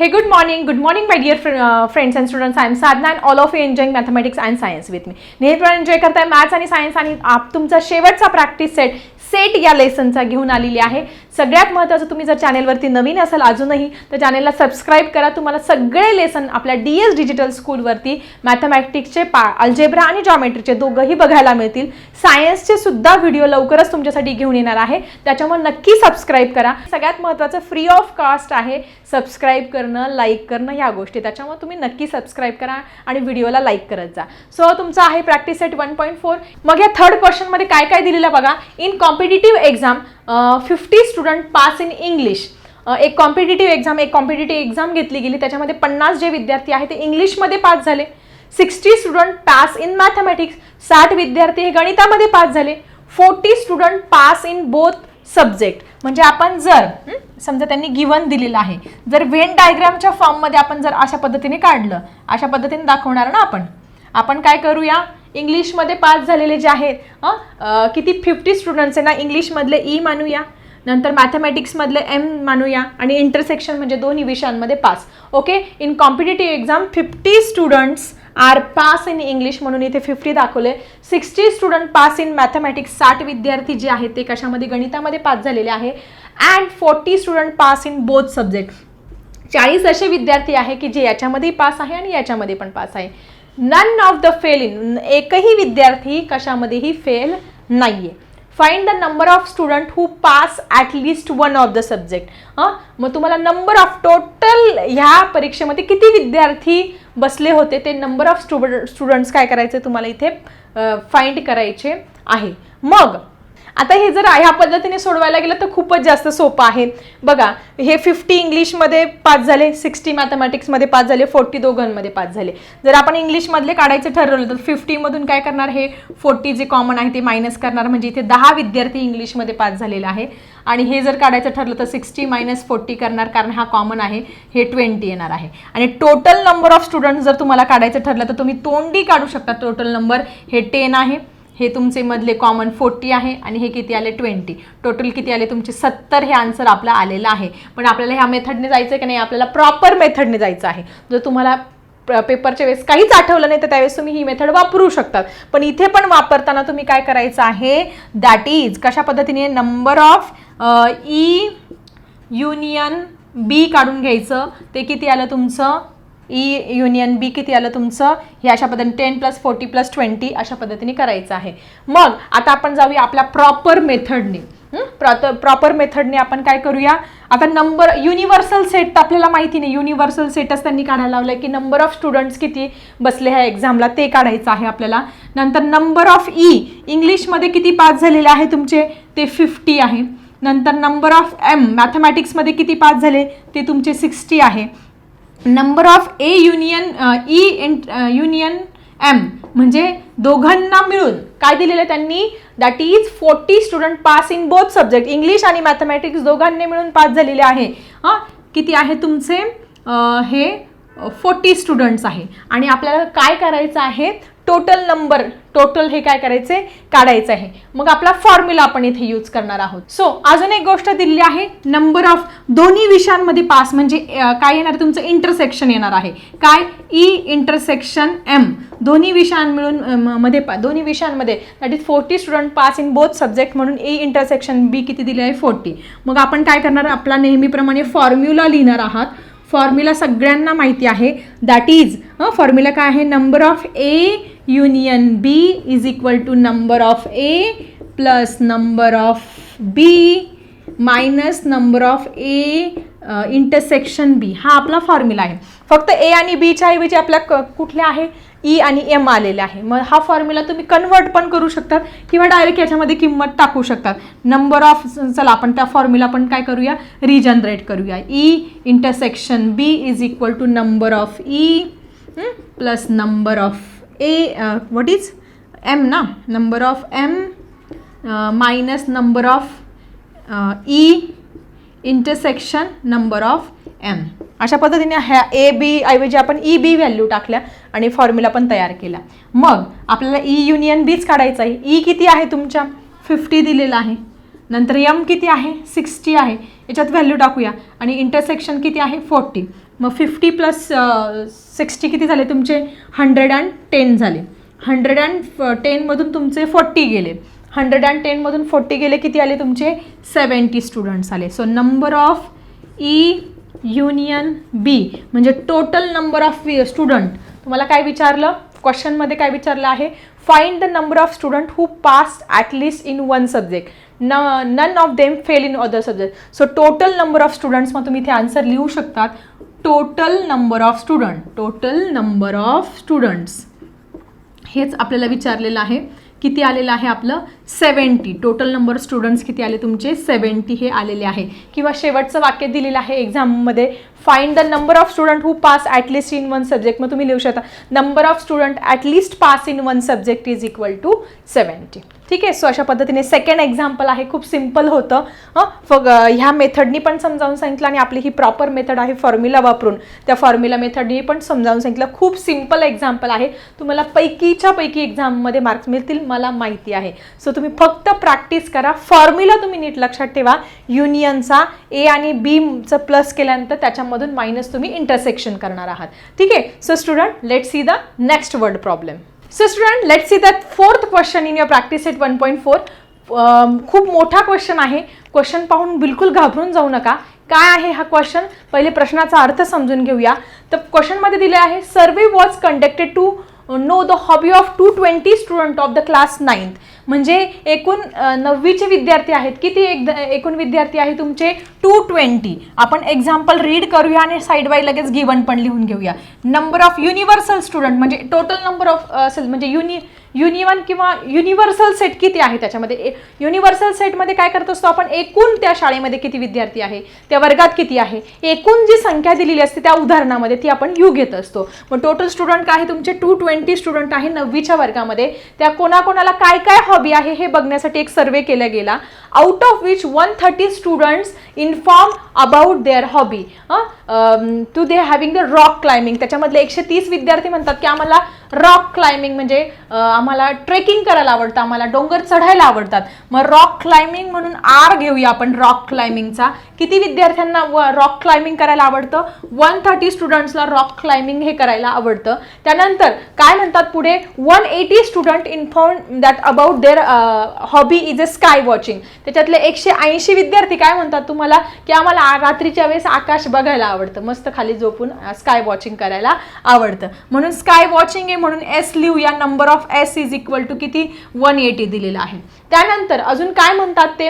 Hey, good morning. Good morning, my dear fr- uh, friends and students. I am Sadhna and all of you enjoying mathematics and science with me. नेहमीप्रमाणे enjoy करताय maths आणि science आणि आप तुमचा शेवटचा practice set set या लेसनचा घेऊन आलेली आहे सगळ्यात महत्त्वाचं तुम्ही जर चॅनेलवरती नवीन असाल अजूनही तर चॅनेलला सबस्क्राईब करा. तुम्हाला सगळे लेसन आपल्या डी एस डिजिटल स्कूलवरती मॅथमॅटिक्सचे पा अल्जेब्रा आणि जॉमेट्रीचे दोघंही बघायला मिळतील. सायन्सचे सुद्धा व्हिडिओ लवकरच तुमच्यासाठी घेऊन येणार आहे. त्याच्यामुळे नक्की सबस्क्राईब करा. सगळ्यात महत्त्वाचं फ्री ऑफ कास्ट आहे. सबस्क्राईब करणं लाईक करणं ह्या गोष्टी. त्याच्यामुळे तुम्ही नक्की सबस्क्राईब करा आणि व्हिडिओला लाईक करत जा. सो तुमचा आहे practice set one point four मग या थर्ड क्वेश्चनमध्ये काय काय दिलेलं बघा? In competitive exam fifty student pass in English एक कॉम्पिटेटिव्ह एक्झाम एक कॉम्पिटेटिव्ह एक्झाम घेतली गेली. त्याच्यामध्ये पन्नास जे विद्यार्थी आहेत ते इंग्लिशमध्ये पास झाले. Sixty student pass in mathematics साठ विद्यार्थी हे गणितामध्ये पास झाले. Forty student pass in both subject म्हणजे आपण जर समजा त्यांनी गिवन दिलेलं आहे. जर व्हेन डायग्रामच्या फॉर्ममध्ये आपण जर अशा पद्धतीने काढलं अशा पद्धतीने दाखवणार ना आपण. आपण काय करूया? इंग्लिशमध्ये पास झालेले जे आहेत किती फिफ्टी स्टुडंट्स आहे ना इंग्लिशमधले ई मानूया नंतर मॅथमॅटिक्समधले एम मानूया आणि इंटरसेक्शन म्हणजे दोन्ही विषयांमध्ये pass. Okay in competitive exam fifty students are pass in English म्हणून इथे फिफ्टी दाखवले. Sixty student pass in mathematics साठ विद्यार्थी जे आहेत ते कशामध्ये गणितामध्ये पास झालेले आहे. And forty student pass in both subject चाळीस असे विद्यार्थी आहे की जे याच्यामध्ये पास आहे आणि याच्यामध्ये पण पास आहे. None of the fail in एकही विद्यार्थी कशामध्येही फेल नाही आहे find the number of student who pass at least one of the subject हां? मग तुम्हाला नंबर ऑफ टोटल ह्या परीक्षेमध्ये किती विद्यार्थी बसले होते? ते नंबर ऑफ स्टुड स्टुडंट्स काय करायचे? तुम्हाला इथे फाइंड करायचे आहे. मग आता हे जर ह्या पद्धतीने सोडवायला गेलं तर खूपच जास्त सोपं आहे. बघा हे फिफ्टी इंग्लिशमध्ये पास झाले सिक्स्टी मॅथमॅटिक्समध्ये पास झाले फोर्टी दोघांमध्ये पास झाले. जर आपण इंग्लिशमधले काढायचं ठरवलं तर फिफ्टीमधून काय करणार हे? फोर्टी जे कॉमन आहे ते मायनस करणार. म्हणजे इथे दहा विद्यार्थी इंग्लिशमध्ये पास झालेलं आहे. आणि हे जर काढायचं ठरलं तर सिक्स्टी मायनस फोर्टी करणार कारण हा कॉमन आहे. हे ट्वेंटी येणार आहे. आणि टोटल नंबर ऑफ स्टुडंट जर तुम्हाला काढायचं ठरलं तर तुम्ही तोंडी काढू शकता टोटल नंबर हे टेन आहे. हे तुमचे मधले कॉमन फोर्टी आहे आणि हे किती आले ट्वेंटी टोटल किती आले तुमचे सत्तर हे आन्सर आपला आलेलं आहे. पण आपल्याला ह्या मेथडने जायचं आहे की नाही आपल्याला प्रॉपर मेथडने जायचं आहे. जर तुम्हाला पेपरच्या वेळेस काहीच आठवलं नाही तर त्यावेळेस तुम्ही ही मेथड वापरू शकतात. पण इथे पण वापरताना तुम्ही काय करायचं आहे? दॅट इज कशा पद्धतीने? Number of E union B काढून घ्यायचं. ते किती आलं तुमचं? ई युनियन बी किती आलं तुमचं? हे अशा पद्धतीने ten plus forty plus twenty अशा पद्धतीने करायचं आहे. मग आता आपण जाऊया आपल्या प्रॉपर मेथडने प्रॉपर मेथडने आपण काय करूया? आता नंबर युनिव्हर्सल सेट तर आपल्याला माहिती नाही. युनिव्हर्सल सेटच त्यांनी काढायला लावलं की नंबर ऑफ स्टुडंट्स किती बसले ह्या एक्झामला ते काढायचं आहे आपल्याला. नंतर नंबर ऑफ ई इंग्लिशमध्ये किती पास झालेले आहे तुमचे? ते फिफ्टी आहे. नंतर नंबर ऑफ एम मॅथमॅटिक्समध्ये किती पास झाले? ते तुमचे सिक्स्टी आहे. Number of A union E union M म्हणजे दोघांना मिळून. काय दिलेलं आहे त्यांनी? That is forty student pass in both subject English आणि मॅथमॅटिक्स दोघांनी मिळून पास झालेले आहे. हां? किती आहे तुमचे? हे फोर्टी स्टुडंट्स आहे. आणि आपल्याला काय करायचं आहे? टोटल नंबर टोटल हे काय करायचे काढायचं आहे. मग आपला फॉर्म्युला आपण इथे यूज करणार आहोत. सो अजून एक गोष्ट दिलेली आहे. नंबर ऑफ दोन्ही विषयांमध्ये पास म्हणजे काय येणार? तुमचं इंटरसेक्शन येणार आहे. काय? ई इंटरसेक्शन एम दोन्ही विषयां मिळून मध्ये पा दोन्ही विषयांमध्ये that is forty student pass in both subject म्हणून ए इंटरसेक्शन बी किती दिले आहे? फोर्टी मग आपण काय करणार? आपला नेहमीप्रमाणे फॉर्म्युला लिहिणार आहात. फॉर्म्युला सगळ्यांना माहिती आहे. दॅट इज फॉर्म्युला काय आहे? Number of A union B is equal to number of A plus number of B minus number of A intersection B हा आपला फॉर्म्युला आहे. फक्त ए आणि बीच्या ऐवजी आपल्या क कुठल्या आहे? ई आणि एम आलेले आहे. मग हा फॉर्म्युला तुम्ही कन्वर्ट पण करू शकतात किंवा डायरेक्ट याच्यामध्ये किंमत टाकू शकतात. नंबर ऑफ चला आपण त्या फॉर्म्युला पण काय करूया? रिजनरेट करूया. E intersection B is equal to number of E plus number of A what is M ना? Number of M minus number of E intersection number of M अशा पद्धतीने ह्या ए बी ऐवजी आपण ई बी व्हॅल्यू टाकल्या आणि formula पण तयार केला. मग आपल्याला ई युनियन बीच काढायचं आहे. ई किती आहे तुमच्या? फिफ्टी दिलेला आहे. नंतर यम किती आहे? सिक्स्टी आहे. याच्यात व्हॅल्यू टाकूया. आणि इंटरसेक्शन किती आहे? फोर्टी मग फिफ्टी प्लस सिक्स्टी किती झाले तुमचे? हंड्रेड अँड टेन झाले. हंड्रेड अँड टेनमधून तुमचे फोर्टी गेले. हंड्रेड अँड टेनमधून फोर्टी गेले किती आले तुमचे? सेवन्टी स्टुडंट्स आले. So number of E union B म्हणजे टोटल नंबर ऑफ स्टुडंट तुम्हाला काय विचारलं? क्वेश्चनमध्ये काय विचारलं आहे? Find the number of student who pass at least in one subject न none of them fail in other subject so total number of students मग तुम्ही इथे आन्सर लिहू शकतात. Total number of student total number of students हेच आपल्याला विचारलेलं आहे. किती आलेलं आहे आपलं? सेवन्टी टोटल नंबर स्टुडंट्स किती आले तुमचे? सेवन्टी हे आलेले आहे. किंवा शेवटचं वाक्य दिलेलं आहे एक्झाममध्ये find the number of student who pass at least in one subject मग तुम्ही लिहू शकता. Number of student at least pass in one subject is equal to seventy ठीक आहे? सो अशा पद्धतीने सेकंड एक्झाम्पल आहे. खूप सिंपल होतं. हं? फग ह्या मेथडनी पण समजावून सांगितलं आणि आपली ही प्रॉपर मेथड आहे फॉर्म्युला वापरून. त्या फॉर्म्युला मेथडनी पण समजावून सांगितलं. खूप सिंपल एक्झाम्पल आहे. तुम्हाला पैकीच्या पैकी एक्झाममध्ये मार्क्स मिळतील. मला माहिती आहे. सो तुम्ही फक्त प्रॅक्टिस करा. फॉर्म्युला तुम्ही नीट लक्षात ठेवा. युनियनचा ए आणि बीचं प्लस केल्यानंतर त्याच्या त्याच्यामधून मायनस तुम्ही इंटरसेक्शन करणार आहात. ठीक आहे? So student let see the next word problem so student let see the fourth question in your practice eight one point four खूप मोठा क्वेश्चन आहे. क्वेश्चन पाहून बिलकुल घाबरून जाऊ नका. काय आहे हा क्वेश्चन पहिले प्रश्नाचा अर्थ समजून घेऊया. तर क्वेश्चनमध्ये दिले आहे survey was conducted to know the hobby of two twenty student of the class ninth म्हणजे एकूण नववीचे विद्यार्थी आहेत किती एक एकूण विद्यार्थी आहे तुमचे टू ट्वेंटी आपण एक्झाम्पल रीड करूया आणि साईड बाय लगेच गिवन पण लिहून घेऊया. नंबर ऑफ युनिव्हर्सल स्टुडंट म्हणजे टोटल नंबर ऑफ असेल म्हणजे युनि युनिवन किंवा युनिव्हर्सल सेट किती आहे त्याच्यामध्ये? युनिव्हर्सल सेटमध्ये काय करत असतो आपण? एकूण त्या शाळेमध्ये किती विद्यार्थी आहे? त्या वर्गात किती आहे? एकूण जी संख्या दिलेली असते त्या उदाहरणामध्ये ती आपण यू घेत असतो. मग टोटल स्टुडंट काय आहे? तुमचे टू ट्वेंटी स्टुडंट आहे नववीच्या वर्गामध्ये. त्या कोणाकोणाला काय काय हवी आहे हे बघण्यासाठी एक सर्वे केला गेला. Out of which one thirty students inform about their hobby to they having the rock climbing त्याच्यामधले एकशे तीस विद्यार्थी म्हणतात की आम्हाला रॉक क्लाइम्बिंग म्हणजे आम्हाला ट्रेकिंग करायला आवडतं आम्हाला डोंगर चढायला आवडतात. मग रॉक क्लाइम्बिंग म्हणून आर घेऊया आपण रॉक क्लाइम्बिंगचा किती विद्यार्थ्यांना व रॉक क्लाइम्बिंग करायला आवडतं? वन थर्टी स्टुडंट्सला रॉक क्लाइम्बिंग हे करायला आवडतं. त्यानंतर काय म्हणतात पुढे? One eighty student inform that about their hobby is a sky watching त्याच्यातले एकशे ऐंशी विद्यार्थी काय म्हणतात तुम्हाला? की आम्हाला रात्रीच्या वेळेस आकाश बघायला आवडतं. मस्त खाली झोपून स्काय वॉचिंग करायला आवडतं. म्हणून स्काय वॉचिंग हे म्हणून एस लिहूया number of S is equal to किती? वन एटी दिलेलं आहे. त्यानंतर अजून काय म्हणतात ते?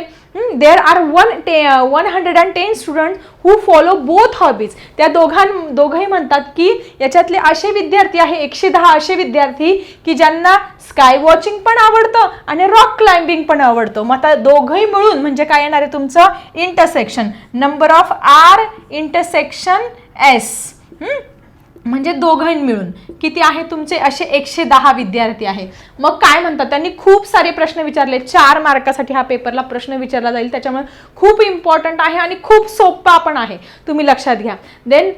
देर आर वन टे one hundred and ten student who follow both hobbies त्या दोघां दोघंही म्हणतात की याच्यातले असे विद्यार्थी आहे एकशे दहा असे विद्यार्थी की ज्यांना स्काय वॉचिंग पण आवडतं आणि रॉक क्लाइम्बिंग पण आवडतं. मग आता दोघंही मिळून म्हणजे काय येणार आहे तुमचं? Intersection number of R intersection S म्हणजे दोघं मिळून. किती आहे तुमचे? असे एकशे दहा विद्यार्थी आहे. मग काय म्हणतात? त्यांनी खूप सारे प्रश्न विचारले. चार मार्कासाठी हा पेपरला प्रश्न विचारला जाईल. त्याच्यामुळे खूप इम्पॉर्टंट आहे आणि खूप सोपा पण आहे. तुम्ही लक्षात घ्या. देन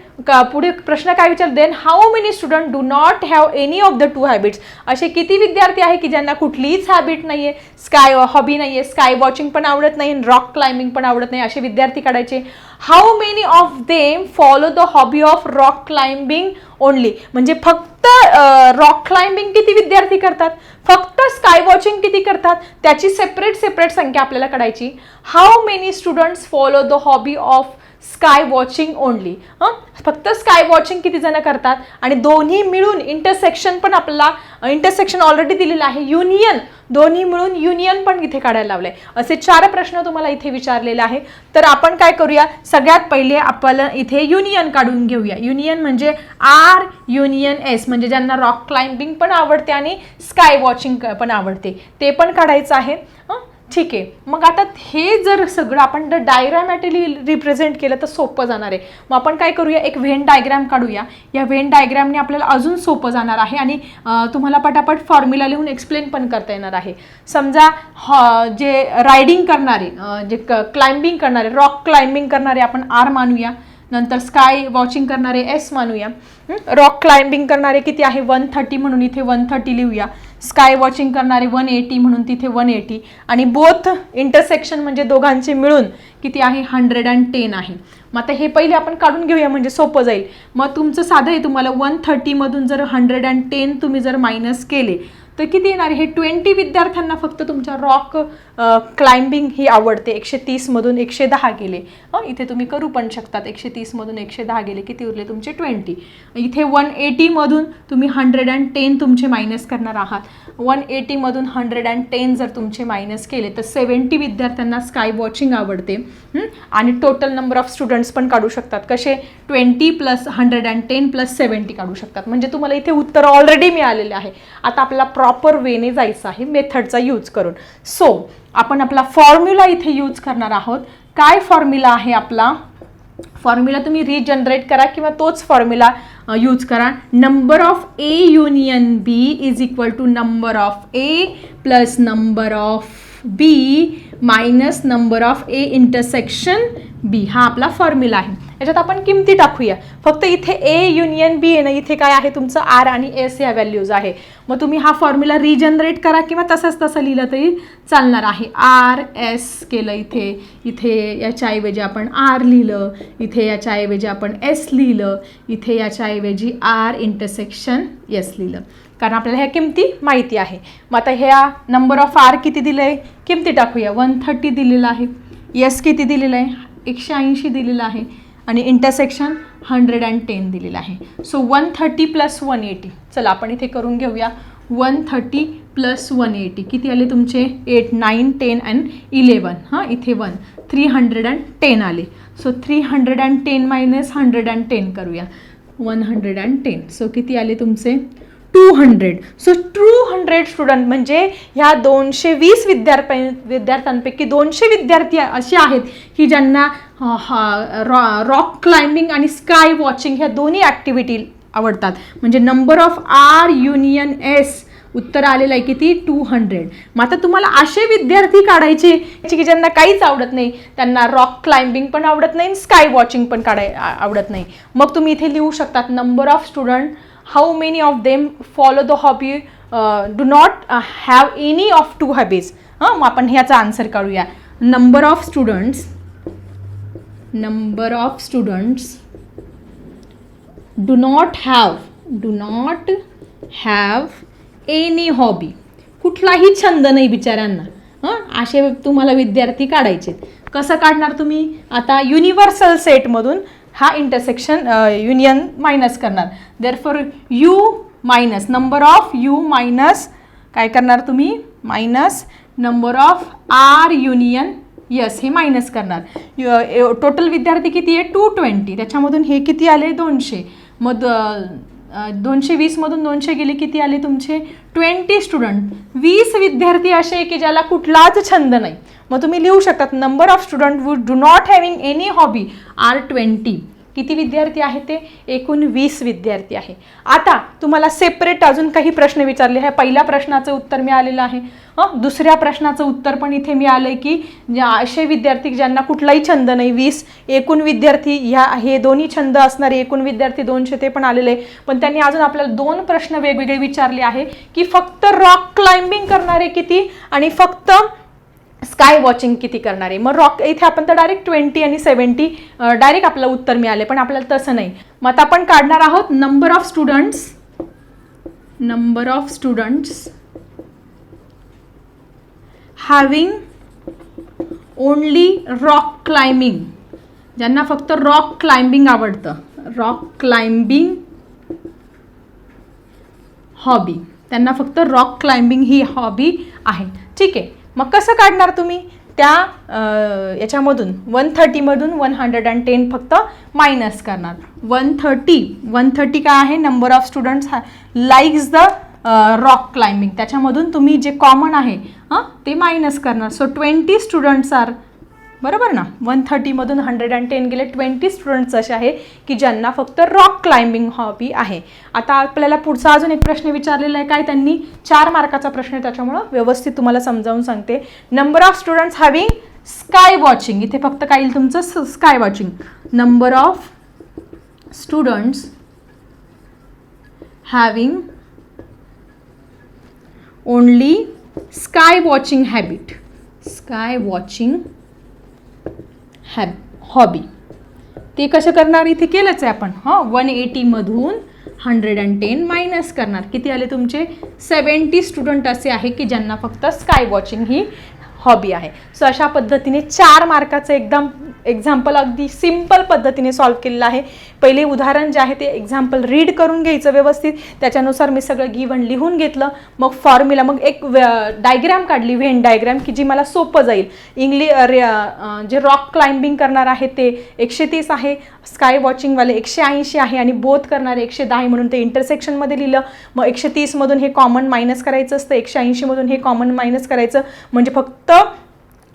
पुढे प्रश्न काय विचार then how many student do not have any of the two habits असे किती विद्यार्थी आहे की ज्यांना कुठलीच हॅबिट नाही आहे स्काय हॉबी नाही आहे स्काय वॉचिंग पण आवडत नाही. रॉक क्लाइम्बिंग पण आवडत नाही. असे विद्यार्थी काढायचे. How many of them follow the hobby of rock climbing only म्हणजे फक्त रॉक क्लाइम्बिंग किती विद्यार्थी करतात? फक्त स्काय वॉचिंग किती करतात? त्याची सेपरेट सेपरेट संख्या आपल्याला काढायची how many students follow the hobby of sky watching only. हां? फक्त स्काय वॉचिंग किती जण करतात? आणि दोन्ही मिळून इंटरसेक्शन पण आपल्याला इंटरसेक्शन ऑलरेडी दिलेलं आहे. युनियन दोन्ही मिळून युनियन पण इथे काढायला लावलंय. असे चार प्रश्न तुम्हाला इथे विचारलेले आहे तर आपण काय करूया? सगळ्यात पहिले आपल्याला इथे युनियन काढून घेऊया. युनियन म्हणजे आर युनियन एस म्हणजे ज्यांना रॉक क्लाइम्बिंग पण आवडते आणि स्काय वॉचिंग पण आवडते. ते पण काढायचं आहे. हं? ठीक आहे. मग आता हे जर सगळं आपण जर डायग्रॅमॅटिकली रिप्रेझेंट केलं तर सोपं जाणार आहे. मग आपण काय करूया? एक व्हेन डायग्रॅम काढूया. या व्हेन डायग्रॅमने आपल्याला अजून सोपं जाणार आहे आणि तुम्हाला पटापट फॉर्म्युला लिहून एक्सप्लेन पण करता येणार आहे. समजा हॉ जे रायडिंग करणारे जे जे क्लाइम्बिंग करणारे रॉक क्लाइम्बिंग करणारे आपण आर मानूया. नंतर स्काय वॉचिंग करणारे एस मानूया. रॉक क्लाइम्बिंग करणारे किती आहे? वन थर्टी म्हणून इथे वन थर्टी लिहूया. स्काय वॉचिंग करणारे वन एटी म्हणून तिथे वन एटी आणि बोथ इंटरसेक्शन म्हणजे दोघांचे मिळून किती आहे? हंड्रेड अँड टेन आहे. मग आता हे पहिले आपण काढून घेऊया म्हणजे सोपं जाईल. मग तुमचं साधं आहे तुम्हाला वन थर्टीमधून जर हंड्रेड अँड टेन तुम्ही जर मायनस केले तर किती येणार? हे ट्वेंटी विद्यार्थ्यांना फक्त तुमच्या रॉक क्लाइम्बिंग ही आवडते. एकशे तीसमधून एकशे दहा गेले. हं, इथे तुम्ही करू पण शकतात. एकशे तीसमधून एकशे दहा गेले किती उरले तुमचे? ट्वेंटी इथे वन एटीमधून तुम्ही हंड्रेड अँड टेन तुमचे मायनस करणार आहात. वन एटीमधून हंड्रेड अँड टेन जर तुमचे मायनस केले तर सेवन्टी विद्यार्थ्यांना स्काय वॉचिंग आवडते. आणि टोटल नंबर ऑफ स्टुडंट्स पण काढू शकतात. कसे? Twenty plus hundred and ten plus seventy काढू शकतात. म्हणजे तुम्हाला इथे उत्तर ऑलरेडी मिळालेले आहे. आता आपला प्रॉपर वेने जायचं आहे मेथडचा यूज करून. सो आपण आपला फॉर्म्युला इथे यूज करणार आहोत. काय फॉर्म्युला आहे आपला? फॉर्म्युला तुम्ही रिजनरेट करा किंवा तोच फॉर्म्युला यूज करा. Number of A union B is equal to number of A plus number of B minus number of A intersection B हा आपला फॉर्म्युला आहे. याच्यात आपण किमती टाकूया. फक्त इथे ए युनियन बी आहे ना इथे काय आहे? तुमचं आर आणि एस या व्हॅल्यूज आहे. मग तुम्ही हा फॉर्म्युला रिजनरेट करा किंवा तसंच तसं लिहिलं तरी चालणार आहे. आर एस केलं इथे. इथे याच्याऐवजी आपण आर लिहिलं. इथे याच्याऐवजी आपण एस लिहिलं. इथे याच्याऐवजी आर इंटरसेक्शन एस लिहिलं. कारण आपल्याला ह्या किमती माहिती आहे. मग आता ह्या नंबर ऑफ आर किती दिलं? आहे किमती टाकूया. वन थर्टी दिलेलं आहे. एस किती दिलेलं आहे? एकशे ऐंशी दिलेलं आहे. आणि इंटरसेक्शन हंड्रेड अँड टेन दिलेलं आहे. So one thirty plus one eighty चला आपण इथे करून घेऊया. One thirty plus one eighty किती आले तुमचे? Eight nine ten and eleven हां इथे one three hundred and ten आले. So three hundred and ten minus hundred and ten करूया. One hundred and ten so किती आले तुमचे? Two hundred so two hundred student म्हणजे ह्या दोनशे वीस विद्यार्थ्या विद्यार्थ्यांपैकी दोनशे विद्यार्थी असे आहेत की ज्यांना हा रॉ रॉक क्लाइम्बिंग आणि स्काय वॉचिंग ह्या दोन्ही ॲक्टिव्हिटी आवडतात. म्हणजे number of R union S उत्तर आलेलं आहे किती? टू हंड्रेड मग आता तुम्हाला असे विद्यार्थी काढायचे की ज्यांना काहीच आवडत नाही. त्यांना रॉक क्लाइम्बिंग पण आवडत नाही स्काय वॉचिंग पण काढाय आवडत नाही. मग तुम्ही इथे लिहू शकतात number of student how many of them follow the hobby do not have any of two hobbies? हां मग आपण ह्याचा आन्सर काढूया. Number of students number of students do not have do not have any hobby कुठलाही छंद नाही बिचाऱ्यांना. हां? असे तुम्हाला विद्यार्थी काढायचे कसं काढणार तुम्ही? आता युनिव्हर्सल सेटमधून हा इंटरसेक्शन युनियन मायनस करणार. Therefore U minus number of U minus काय करणार तुम्ही? Minus number of R union S हे मायनस करणार. टोटल विद्यार्थी किती आहे? टू ट्वेंटी त्याच्यामधून हे किती आले? दोनशे. मग दोनशे वीसमधून दोनशे गेले किती आले तुमचे? Twenty student. वीस विद्यार्थी असे आहे की ज्याला कुठलाच छंद नाही. मग तुम्ही लिहू शकतात number of student would do not having any hobby are twenty किती विद्यार्थी आहे ते? एकूण वीस विद्यार्थी आहे. आता तुम्हाला सेपरेट अजून काही प्रश्न विचारले. आहे पहिल्या प्रश्नाचं उत्तर मिळालेलं आहे. हं? दुसऱ्या प्रश्नाचं उत्तर पण इथे मिळालं आहे की ज्या असे विद्यार्थी ज्यांना कुठलाही छंद नाही वीस एकूण विद्यार्थी ह्या हे दोन्ही छंद असणारे एकूण विद्यार्थी दोनशे ते पण आलेले आहे पण त्यांनी अजून आपल्याला दोन प्रश्न वेगवेगळे विचारले आहे की फक्त रॉक क्लाइम्बिंग करणारे किती आणि फक्त स्काय वॉचिंग किती करणार आहे? मग रॉक इथे आपण तर डायरेक्ट ट्वेंटी आणि सेवन्टी डायरेक्ट आपलं उत्तर मिळाले पण आपल्याला तसं नाही. मग आता आपण काढणार आहोत number of students number of students having only rock climbing ज्यांना फक्त रॉक क्लाइम्बिंग आवडतं. रॉक क्लाइम्बिंग हॉबी त्यांना फक्त रॉक क्लाइम्बिंग ही हॉबी आहे. ठीक आहे. मग कसं काढणार तुम्ही? त्या याच्यामधून वन थर्टीमधून वन हंड्रेड अँड टेन फक्त मायनस करणार. वन थर्टी वन थर्टी काय आहे? Number of students likes the rock climbing त्याच्यामधून तुम्ही जे कॉमन आहे हां ते मायनस करणार. सो ट्वेंटी स्टुडंट्स आर बरोबर ना? वन थर्टीमधून हंड्रेड अँड टेन गेले. ट्वेंटी स्टुडंट्स असे आहे की ज्यांना फक्त रॉक क्लाइम्बिंग हॉबी आहे. आता आपल्याला पुढचा अजून एक प्रश्न विचारलेला आहे. काय त्यांनी? चार मार्काचा प्रश्न आहे त्याच्यामुळं व्यवस्थित तुम्हाला समजावून सांगते. Number of students having sky watching इथे फक्त काय येईल तुमचं? Sky watching number of students having only sky watching habit sky watching हॅब hobby. ते कसं करणार? इथे केलंच आहे आपण हां? वन एटीमधून हंड्रेड अँड टेन मायनस करणार. किती आले तुमचे? सेवन्टी स्टुडंट असे आहे की ज्यांना फक्त स्काय वॉचिंग ही हॉबी आहे. सो अशा पद्धतीने चार मार्काचं एकदम एक्झाम्पल अगदी सिंपल पद्धतीने सॉल्व केलेलं आहे. पहिले उदाहरण जे आहे ते एक्झाम्पल रीड करून घ्यायचं व्यवस्थित. त्याच्यानुसार मी सगळं गिवन लिहून घेतलं. मग फॉर्म्युला मग एक डायग्रॅम काढली व्हेन डायग्रॅम की जी मला सोपं जाईल. इंग्लि जे रॉक क्लाइम्बिंग करणार आहे ते एकशे तीस आहे. स्काय वॉचिंगवाले एकशे ऐंशी आहे आणि बोथ करणारे एकशे दहा आहे म्हणून ते इंटरसेक्शनमध्ये लिहिलं. मग एकशे तीसमधून हे कॉमन मायनस करायचं असतं. एकशे ऐंशीमधून हे कॉमन मायनस करायचं. म्हणजे फक्त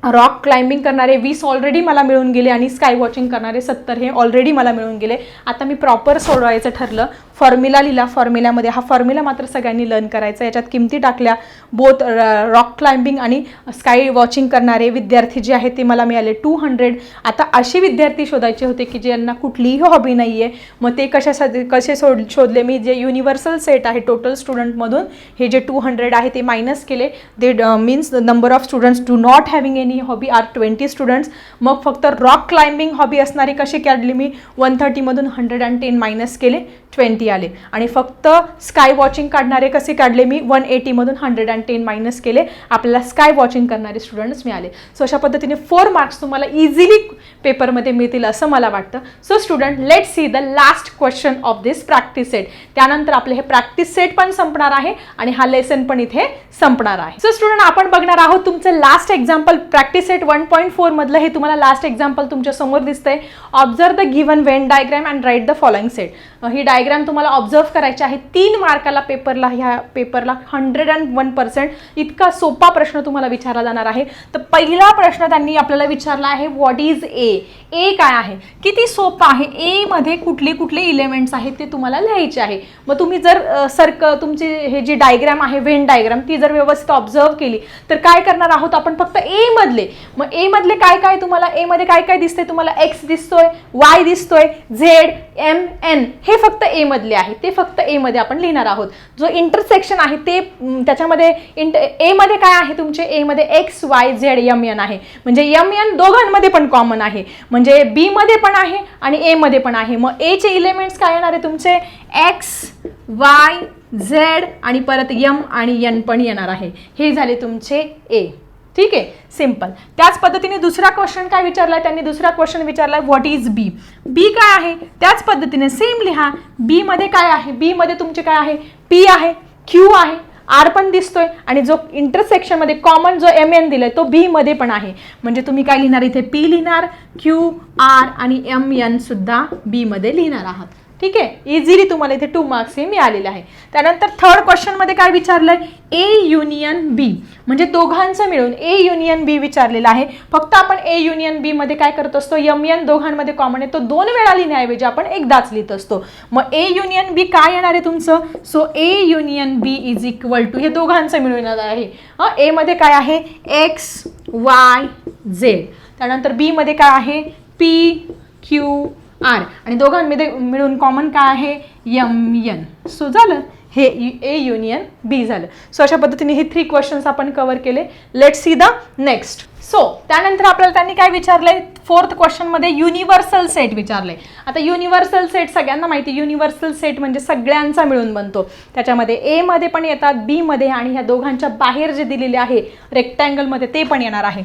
रॉक क्लाइम्बिंग करणारे वीस ऑलरेडी मला मिळून गेले आणि स्काय वॉचिंग करणारे सत्तर हे ऑलरेडी मला मिळून गेले. आता मी प्रॉपर सोडवायचं ठरलं. फॉर्म्युला लिहिला. फॉर्म्युल्यामध्ये हा फॉर्म्युला मात्र सगळ्यांनी लर्न करायचा. याच्यात किमती टाकल्या. बोथ रॉक क्लाइम्बिंग आणि स्काय वॉचिंग करणारे विद्यार्थी जे आहेत ते मला मिळाले टू हंड्रेड आता असे विद्यार्थी शोधायचे होते की ज्यांना कुठलीही हॉबी नाही आहे मग ते कशासाठी कसे सोड शोधले? मी जे युनिव्हर्सल सेट आहे टोटल स्टुडंटमधून हे जे टू हंड्रेड आहे ते मायनस केले. They means number of students do not having any hobby are twenty students मग फक्त रॉक क्लाइम्बिंग हॉबी असणारी कशी काढली मी? वन थर्टीमधून हंड्रेड अँड टेन मायनस केले. ट्वेंटी आले. आणि फक्त स्काय वॉचिंग काढणारे कसे काढले मी? वन एटीमधून हंड्रेड अँड टेन मायनस केले. आपल्याला स्काय वॉचिंग करणारे स्टुडंट्स मिळाले. सो अशा पद्धतीने फोर मार्क्स तुम्हाला इझिली पेपरमध्ये मिळतील असं मला वाटतं. So student let see the last question of this practice set त्यानंतर आपले हे प्रॅक्टिस सेट पण संपणार आहे आणि हा लेसन पण इथे संपणार आहे. सो स्टुडंट आपण बघणार आहोत तुमचं last example practice set one point फोरमधलं हे तुम्हाला लास्ट एक्झाम्पल तुमच्यासमोर दिसतंय. Observe the given Venn diagram and write the following set he diagram तुम्हाला ऑब्झर्व करायची आहे. तीन मार्काला पेपरला ह्या पेपरला हंड्रेड अँड वन पर्सेंट इतका सोपा प्रश्न तुम्हाला विचारला जाणार आहे. तर पहिला प्रश्न त्यांनी आपल्याला विचारला आहे व्हॉट इज ए ए काय आहे? किती सोपं आहे? ए मध्ये कुठले कुठले इलेमेंट्स आहेत ते तुम्हाला लिहायचे आहे. मग तुम्ही जर सर्क तुमची हे जी डायग्राम आहे वेन डायग्राम ती जर व्यवस्थित ऑब्झर्व केली तर काय करणार आहोत आपण? फक्त ए मधले. मग ए मधले काय काय तुम्हाला? ए मध्ये काय काय दिसते तुम्हाला एक्स दिसतोय वाय दिसतोय झेड एम एन हे फक्त ए मधले आहे. ते फक्त ए मध्ये आपण लिहिणार आहोत. जो इंटरसेक्शन आहे ते त्याच्यामध्ये इंट ए मध्ये काय आहे तुमचे? ए मध्ये X Y Z M N आहे. म्हणजे एम एन दोघांमध्ये पण कॉमन आहे. म्हणजे बी मध्ये पण आहे आणि ए मध्ये पण आहे. मग ए चे इलेमेंट्स काय येणार आहे तुमचे? एक्स वाय झेड आणि परत यम आणि एन पण येणार आहे. हे झाले तुमचे ए ठीक आहे? सिंपल त्याच पद्धतीने दुसरा क्वेश्चन काय विचारला त्यांनी दुसरा क्वेश्चन विचारला व्हॉट इज बी बी काय आहे? त्याच पद्धतीने सेम लिहा. बी मध्ये काय आहे? बी मध्ये तुमचे काय आहे? पी आहे क्यू आहे आर पण दिसतोय आणि जो इंटरसेक्शनमध्ये कॉमन जो एम एन दिलाय तो बी मध्ये पण आहे. म्हणजे तुम्ही काय लिहिणार इथे? पी लिहिणार क्यू आर आणि एम एन सुद्धा बी मध्ये लिहिणार आहात. ठीक आहे? इझिली तुम्हाला इथे टू मार्क्स हे मिळालेले आहे. त्यानंतर थर्ड क्वेश्चनमध्ये काय विचारलं आहे ए युनियन बी म्हणजे दोघांचं मिळून ए युनियन बी विचारलेलं आहे. फक्त आपण ए युनियन बीमध्ये काय करत असतो? यम यन दोघांमध्ये कॉमन आहे. तो दोन वेळा लिहिण्याऐवजी आपण एकदाच लिहित असतो. मग ए युनियन बी काय येणार आहे तुमचं? So A union B is equal to हे दोघांचं मिळून येणार आहे. एमध्ये काय आहे? एक्स वाय झेड त्यानंतर बीमध्ये काय आहे? P Q R. आणि दोघांमध्ये मिळून कॉमन काय आहे? M N. सो झालं. हे ए युनियन बी झालं. सो अशा पद्धतीने हे थ्री क्वेश्चन्स आपण कव्हर केले. Let see the next so त्यानंतर आपल्याला त्यांनी काय विचारलंय? फोर्थ क्वेश्चनमध्ये युनिव्हर्सल सेट विचारलंय. आता युनिव्हर्सल सेट सगळ्यांना माहिती युनिव्हर्सल सेट म्हणजे सगळ्यांचा मिळून बनतो. त्याच्यामध्ये एमध्ये पण येतात बीमध्ये आणि ह्या दोघांच्या बाहेर जे दिलेले आहे रेक्टँगलमध्ये ते पण येणार आहे.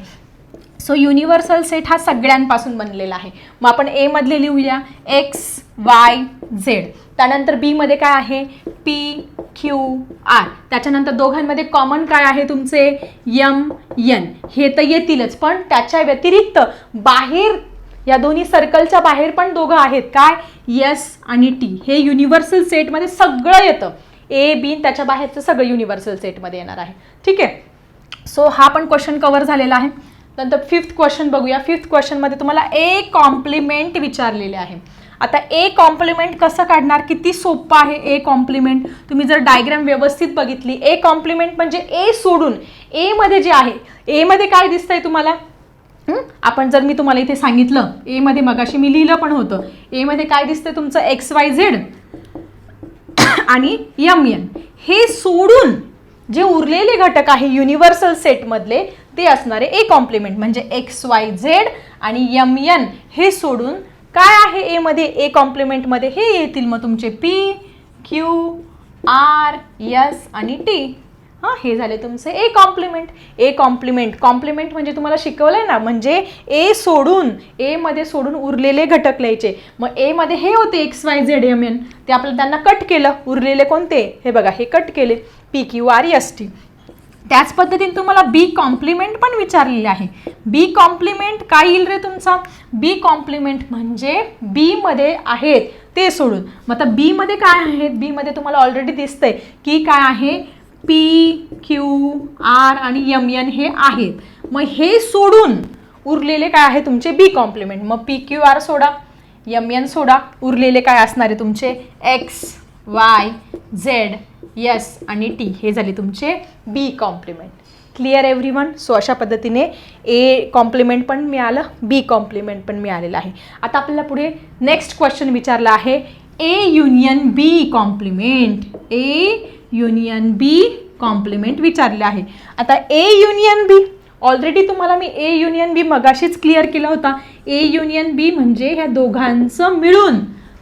सो युनिव्हर्सल सेट हा सगळ्यांपासून बनलेला आहे. मग आपण एमधले लिहूया. एक्स वाय झेड त्यानंतर बीमध्ये काय आहे? पी क्यू आर त्याच्यानंतर दोघांमध्ये कॉमन काय आहे तुमचे? यम यन हे तर येतीलच पण त्याच्या व्यतिरिक्त बाहेर या दोन्ही सर्कलच्या बाहेर पण दोघं आहेत. काय? यस आणि टी हे युनिव्हर्सल सेटमध्ये सगळं येतं. ए बी त्याच्या बाहेरचं सगळं युनिव्हर्सल सेटमध्ये येणार आहे. ठीक आहे? सो हा पण क्वेश्चन कव्हर झालेला आहे. नंतर फिफ्थ क्वेश्चन बघूया. फिफ्थ क्वेश्चनमध्ये तुम्हाला ए कॉम्प्लिमेंट विचारलेले आहे. आता ए कॉम्प्लिमेंट कसं काढणार? किती सोपं आहे ए कॉम्प्लिमेंट तुम्ही जर डायग्राम व्यवस्थित बघितली ए कॉम्प्लिमेंट म्हणजे ए सोडून एमध्ये जे आहे एमध्ये काय दिसतंय तुम्हाला? आपण जर मी तुम्हाला इथे सांगितलं एमध्ये मगाशी मी लिहिलं पण होतं. एमध्ये काय दिसतंय तुमचं? एक्स वाय झेड आणि यम एन हे सोडून जे उरलेले घटक आहे युनिव्हर्सल सेटमधले ते असणारे ए कॉम्प्लिमेंट म्हणजे एक्स वाय झेड आणि यम एन हे सोडून काय आहे एमध्ये ए कॉम्प्लिमेंटमध्ये हे येतील मग तुमचे पी क्यू आर यस आणि टी हां हे झाले तुमचे A complement A complement complement म्हणजे तुम्हाला शिकवलं आहे ना म्हणजे ए सोडून एमध्ये सोडून उरलेले घटक लिहायचे. मग एमध्ये हे होते X Y Z M N ते आपलं त्यांना कट केलं. उरलेले कोणते? हे बघा हे कट केले. P Q R S T त्याच पद्धतीने तुम्हाला बी कॉम्प्लिमेंट पण विचारलेले आहे. बी कॉम्प्लिमेंट काय येईल रे तुमचा? बी कॉम्प्लिमेंट म्हणजे बीमध्ये आहेत ते सोडून. मग आता बीमध्ये काय आहेत बीमध्ये तुम्हाला ऑलरेडी दिसतंय की काय आहे? पी क्यू आर आणि यम एन हे आहेत. मग हे सोडून उरलेले काय आहे तुमचे? बी कॉम्प्लिमेंट मग पी क्यू आर सोडा. यम एन सोडा. उरलेले काय असणारे तुमचे? एक्स वाय झेड यस आणि टी हे झाले तुमचे B complement clear every one so अशा पद्धतीने ए कॉम्प्लिमेंट पण मिळालं बी कॉम्प्लिमेंट पण मिळालेलं आहे. आता आपल्याला पुढे नेक्स्ट क्वेश्चन विचारला आहे. A union B complement A union B complement विचारले आहे. आता ए युनियन बी ऑलरेडी तुम्हाला मी ए युनियन बी मगाशीच क्लिअर केला होता. ए युनियन बी म्हणजे ह्या दोघांचं मिळून.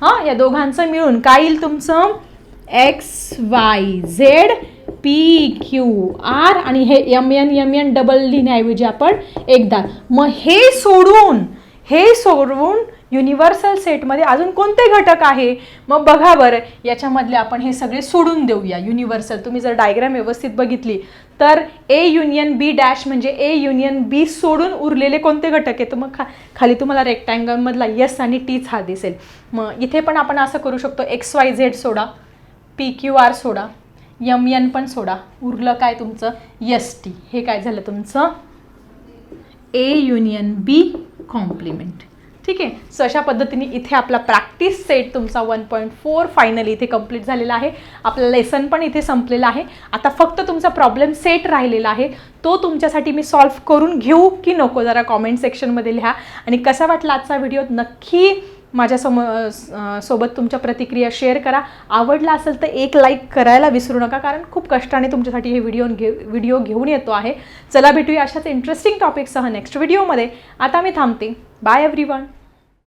हां या दोघांचं मिळून. काय येईल तुमचं? X Y Z P Q R आणि हे M N M N double लिहिण्याऐवजी आपण एकदा. मग हे सोडून हे सोडून युनिव्हर्सल सेटमध्ये अजून कोणते घटक आहे? मग बघा बरं याच्यामधले आपण हे सगळे सोडून देऊया. युनिव्हर्सल तुम्ही जर डायग्राम व्यवस्थित बघितली तर ए युनियन बी डॅश म्हणजे ए युनियन बी सोडून उरलेले कोणते घटक आहेत? तर मग खा खाली तुम्हाला रेक्टँगलमधला यस आणि टीच हा दिसेल. मग इथे पण आपण असं करू शकतो एक्स वाय झेड सोडा. पी क्यू आर सोडा. यम एन पण सोडा. उरलं काय तुमचं? S T. हे काय झालं तुमचं? ए युनियन बी कॉम्प्लिमेंट ठीक आहे? सो अशा पद्धतीने इथे आपला प्रॅक्टिस सेट तुमचा वन पॉईंट फोर फायनली इथे कंप्लीट झालेला आहे. आपला लेसन पण इथे संपलेला आहे. आता फक्त तुमचा प्रॉब्लेम सेट राहिलेला आहे. तो तुमच्यासाठी मी सॉल्व्ह करून घेऊ की नको? जरा कॉमेंट सेक्शनमध्ये लिहा. आणि कसा वाटला आजचा व्हिडिओ नक्की माझ्या सोबत तुमच्या प्रतिक्रिया शेअर करा. आवडला असेल तर एक लाईक करायला विसरू नका कारण खूप कष्टाने तुमच्यासाठी हे व्हिडिओ घे व्हिडिओ घेऊन येतो आहे. चला भेटूया अशाच इंटरेस्टिंग टॉपिकसह नेक्स्ट व्हिडिओमध्ये आता मी थांबते. Bye every one